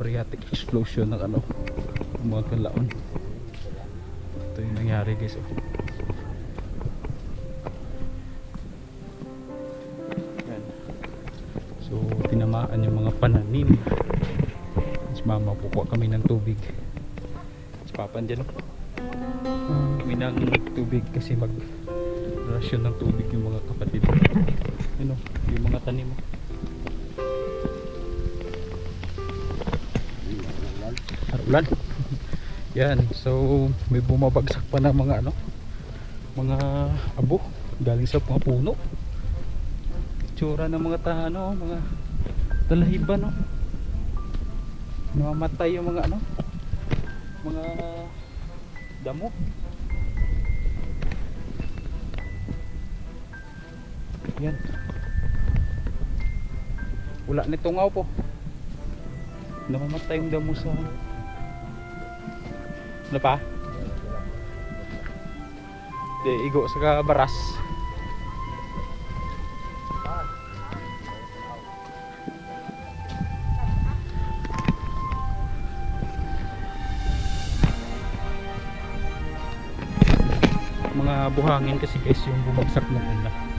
phreatic explosion ng ano ng mga kalaon. Ito yung nangyari guys oh. So tinamaan yung mga pananim. Mas mama pukuha kami ng tubig. Mas papan dyan oh. kami ng tubig kasi mag rasyon ng tubig yung mga kapatid. Ano yung mga tanim Ulan. Yan, so may bumabagsak pa ng mga ano, mga abo galing sa mga puno. Tsura ng mga tahano, mga talahiban no. Namamatay yung mga ano, mga damo. Yan. Wala nitong ngaw po. Namamatay yung damo sa ano pa? Di, igo sa baras. Mga buhangin kasi guys yung bumagsak ng una.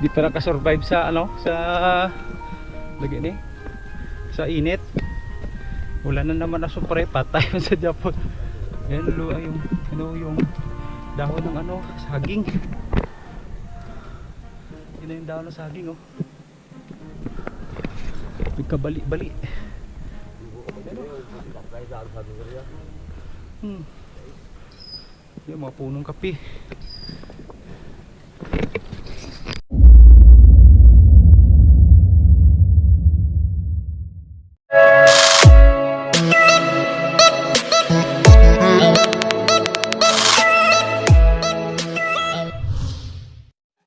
Di pa nakasurvive sa ano sa lagi ni sa init. Wala na naman na supre patay sa Japan. Yan lo ay yung ano yung dahon ng ano saging. Yun na yung dahon ng saging oh. Nagkabali-bali. Hmm. Yung mga punong kape